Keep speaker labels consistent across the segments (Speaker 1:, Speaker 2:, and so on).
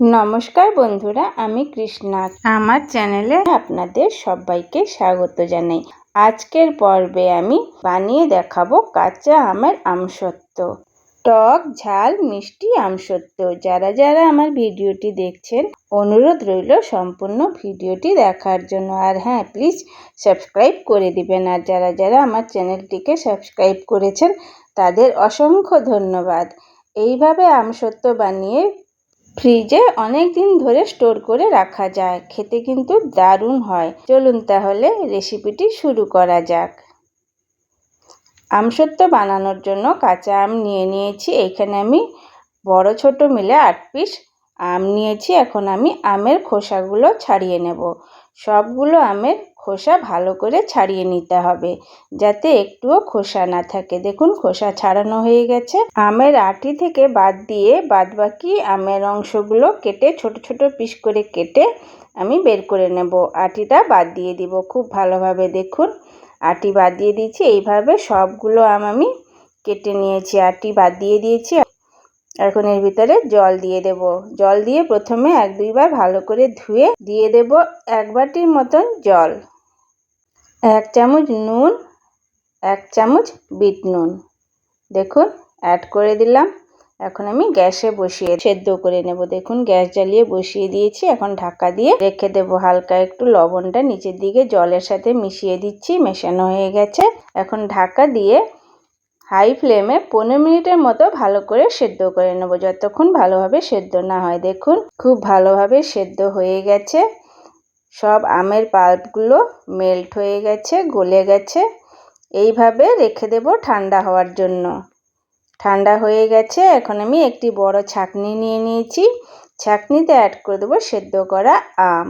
Speaker 1: নমস্কার বন্ধুরা, আমি কৃষ্ণা। আমার চ্যানেলে আপনাদের সবাইকে স্বাগত জানাই। আজকের পর্বে আমি বানিয়ে দেখাবো কাঁচা আমের আমসত্ত্ব টক, ঝাল, মিষ্টি আমসত্ব। যারা যারা আমার ভিডিওটি দেখছেন, অনুরোধ রইল সম্পূর্ণ ভিডিওটি দেখার জন্য। আর হ্যাঁ প্লিজ সাবস্ক্রাইব করে দিবেন। আর যারা যারা আমার চ্যানেলটিকে সাবস্ক্রাইব করেছেন, তাদের অসংখ্য ধন্যবাদ। এইভাবে আমসত্ত্ব বানিয়ে ফ্রিজে অনেক দিন ধরে স্টোর করে রাখা যায়। খেতে কিন্তু দারুণ হয়। চলুন তাহলে রেসিপিটি শুরু করা যাক। আমসত্ত্ব বানানোর জন্য কাঁচা আম নিয়ে নিয়েছি। এখানে আমি বড়, ছোট মিলে আট পিস আম নিয়েছি, এখন আমি আমের খোসাগুলো ছাড়িয়ে নেব। সবগুলো আমের খোসা ভালো করে ছাড়িয়ে নিতে হবে, যাতে একটুও খোসা না থাকে। দেখুন, খোসা ছাড়ানো হয়ে গেছে। আমের আটি থেকে বাদ দিয়ে বাদ বাকি আমের অংশগুলো কেটে, ছোট ছোট পিস করে কেটে আমি বের করে নেব। আটিটা বাদ দিয়ে দিব খুব ভালোভাবে, দেখুন। আটি বাদ দিয়ে দিয়েছি, এইভাবে সবগুলো আম আমি কেটে নিয়েছি। আটি বাদ দিয়ে দিয়েছি। এখন এর ভিতরে জল দিয়ে দেব। জল দিয়ে প্রথমে এক দুইবার ভালো করে ধুয়ে দিয়ে দেব এক বাটির মতন জল। এক চামচ নুন, এক চামচ বিট নুন। দেখুন অ্যাড করে দিলাম। এখন আমি গ্যাসে বসিয়ে সেদ্ধ করে নেব। দেখুন, গ্যাস জ্বালিয়ে বসিয়ে দিয়েছি। এখন ঢাকা দিয়ে রেখে দেবো হালকা একটু লবণটা। নিচের দিকে জলের সাথে মিশিয়ে দিচ্ছি, মেশানো হয়ে গেছে। এখন ঢাকা দিয়ে হাই ফ্লেমে পনেরো মিনিটের মতো ভালো করে সেদ্ধ করে নেব, যতক্ষণ ভালোভাবে সেদ্ধ না হয়। দেখুন, খুব ভালোভাবে সেদ্ধ হয়ে গেছে। সব আমের পাল্পগুলো মেল্ট হয়ে গেছে, গলে গেছে। এইভাবে রেখে দেব ঠান্ডা হওয়ার জন্য। ঠান্ডা হয়ে গেছে, এখন আমি একটি বড় ছাকনি নিয়ে নিয়েছি। ছাকনিতে অ্যাড করে দেবো সেদ্ধ করা আম।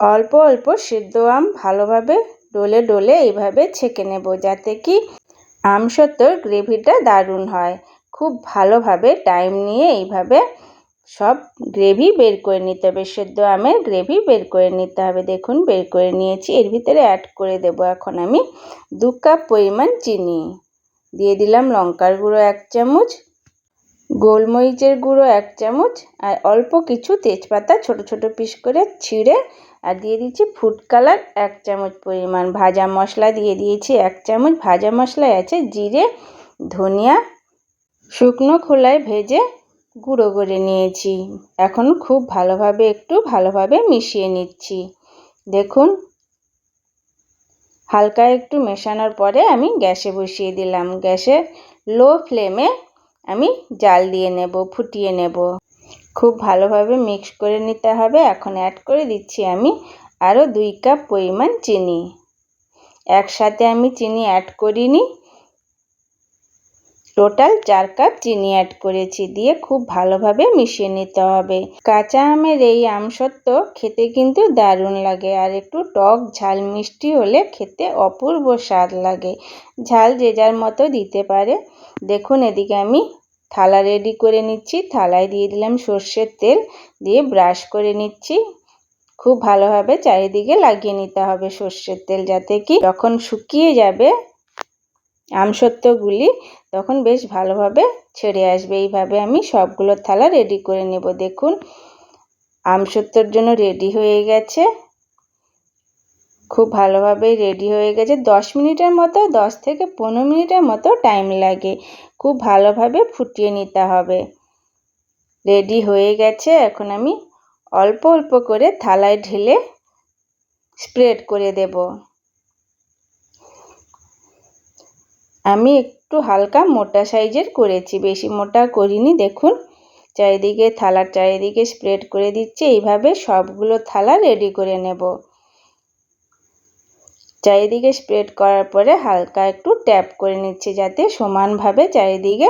Speaker 1: অল্প অল্প সেদ্ধ আম ভালোভাবে ডলে ডলে এইভাবে ছেঁকে নেব, যাতে কি আমসত্ত্বর গ্রেভিটা দারুণ হয়। খুব ভালোভাবে টাইম নিয়ে এইভাবে সব গ্রেভি বের করে নিতে হবে। সেদ্ধ আমের গ্রেভি বের করে নিতে হবে। দেখুন, বের করে নিয়েছি। এর ভিতরে অ্যাড করে দেব এখন আমি দু কাপ পরিমাণ চিনি। দিয়ে দিলাম লঙ্কার গুঁড়ো এক চামচ, গোলমরিচের গুঁড়ো এক চামচ আর অল্প কিছু তেজপাতা ছোট ছোট পিস করে ছিঁড়ে আর দিয়ে দিচ্ছি ফুড কালার এক চামচ পরিমাণ ভাজা মশলা দিয়ে দিয়েছি, এক চামচ ভাজা মশলায় আছে জিরে, ধনিয়া, শুকনো খোলায় ভেজে গুঁড়ো করে নিয়েছি। এখন খুব ভালোভাবে, একটু ভালোভাবে মিশিয়ে নিচ্ছি। দেখুন, হালকা একটু মেশানোর পরে আমি গ্যাসে বসিয়ে দিলাম। গ্যাসে লো ফ্লেমে আমি জাল দিয়ে নেব, ফুটিয়ে নেব। খুব ভালোভাবে মিক্স করে নিতে হবে। এখন অ্যাড করে দিচ্ছি আমি আরও দুই কাপ পরিমাণ চিনি। একসাথে আমি চিনি অ্যাড করিনি। টোটাল চার কাপ চিনি অ্যাড করেছি দিয়ে খুব ভালোভাবে মিশিয়ে নিতে হবে। কাঁচা আমের এই আমসত্ত্ব খেতে কিন্তু দারুণ লাগে আর একটু টক ঝাল মিষ্টি হলে খেতে অপূর্ব স্বাদ লাগে। ঝাল যে যার মতো দিতে পারে। দেখুন এদিকে আমি থালা রেডি করে নিচ্ছি। থালায় দিয়ে দিলাম সর্ষের তেল, দিয়ে ব্রাশ করে নিচ্ছি। খুব ভালোভাবে চারিদিকে লাগিয়ে নিতে হবে সর্ষের তেল যাতে কি যখন শুকিয়ে যাবে আমসত্ত্বগুলি, তখন বেশ ভালোভাবে ছেড়ে আসবে। এইভাবে আমি সবগুলো থালা রেডি করে নেব। দেখুন, আমসত্ত্বর জন্য রেডি হয়ে গেছে। খুব ভালোভাবে রেডি হয়ে গেছে। দশ মিনিটের মতো, দশ থেকে পনেরো মিনিটের মতো টাইম লাগে। খুব ভালোভাবে ফুটিয়ে নিতে হবে। রেডি হয়ে গেছে। এখন আমি অল্প অল্প করে থালায় ঢেলে স্প্রেড করে দেব। আমি একটু হালকা মোটা সাইজের করেছি। বেশি মোটা করিনি। দেখুন, চারিদিকে থালার চারিদিকে স্প্রেড করে দিচ্ছি। এইভাবে সবগুলো থালা রেডি করে নেব। চারিদিকে স্প্রেড করার পরে হালকা একটু ট্যাপ করে নিচ্ছি যাতে সমানভাবে চারিদিকে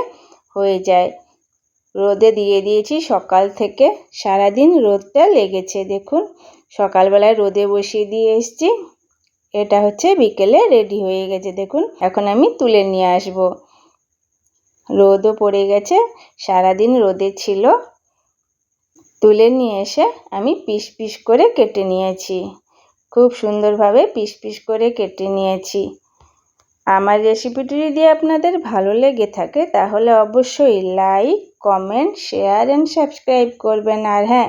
Speaker 1: হয়ে যায়। রোদে দিয়ে দিয়েছি সকাল থেকে। সারাদিন রোদটা লেগেছে, দেখুন। সকালবেলায় রোদে বসিয়ে দিয়ে এসছি। এটা হচ্ছে বিকেলে রেডি হয়ে গেছে, দেখুন। এখন আমি তুলে নিয়ে আসব। রোদও পড়ে গেছে, সারাদিন রোদে ছিল। তুলে নিয়ে এসে আমি পিস পিস করে কেটে নিয়েছি। খুব সুন্দরভাবে পিস পিস করে কেটে নিয়েছি। আমার রেসিপিটি যদি আপনাদের ভালো লেগে থাকে, তাহলে অবশ্যই like comment share and subscribe করবেন। আর হ্যাঁ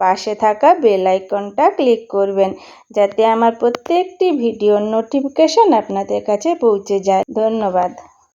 Speaker 1: পাশে থাকা বেল আইকনটা ক্লিক করবেন, যাতে আমার প্রত্যেকটি ভিডিওর নোটিফিকেশন আপনাদের কাছে পৌঁছে যায়। ধন্যবাদ।